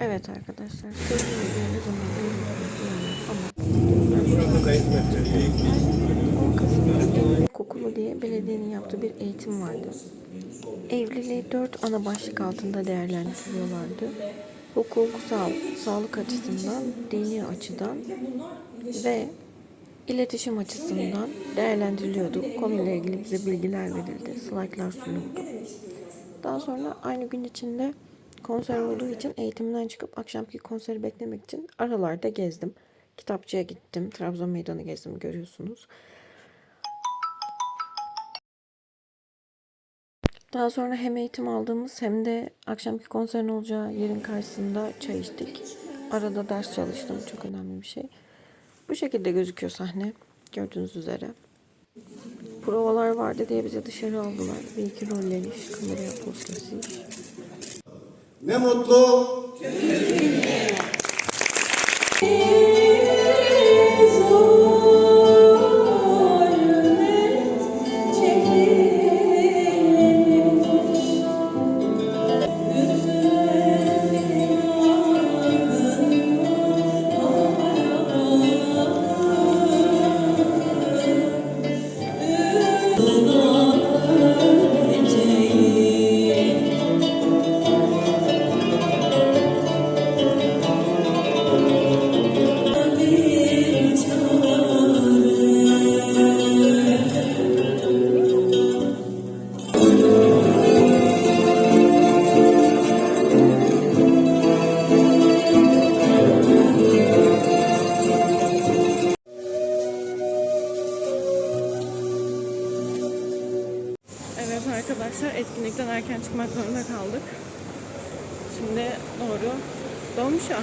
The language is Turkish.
Evet arkadaşlar. Sevgili videoyu ne zaman görüyorsunuz bilmiyorum ama Kayıt mı yapacaksın? 10 Kasım'da evlilik okulu diye belediyenin yaptığı bir eğitim vardı. Evliliği dört ana başlık altında değerlendiriyorlardı. Hukuksal, sağlık açısından, dini açıdan ve iletişim açısından değerlendiriliyordu. Konuyla ilgili bize bilgiler verildi, slaytlar sunuldu. Daha sonra aynı gün içinde konser olduğu için eğitimden çıkıp akşamki konseri beklemek için aralarda gezdim. Kitapçıya gittim, Trabzon Meydanı gezdim görüyorsunuz. Daha sonra hem eğitim aldığımız hem de akşamki konserin olacağı yerin karşısında çay içtik. Arada ders çalıştım. Çok önemli bir şey. Bu şekilde gözüküyor sahne. Gördüğünüz üzere. Provalar vardı diye bize dışarı aldılar. Bir iki rolleniş, kameraya poz kesiş. Не мотло. Evet arkadaşlar etkinlikten erken çıkmak zorunda kaldık. Şimdi doğru dolmuşa.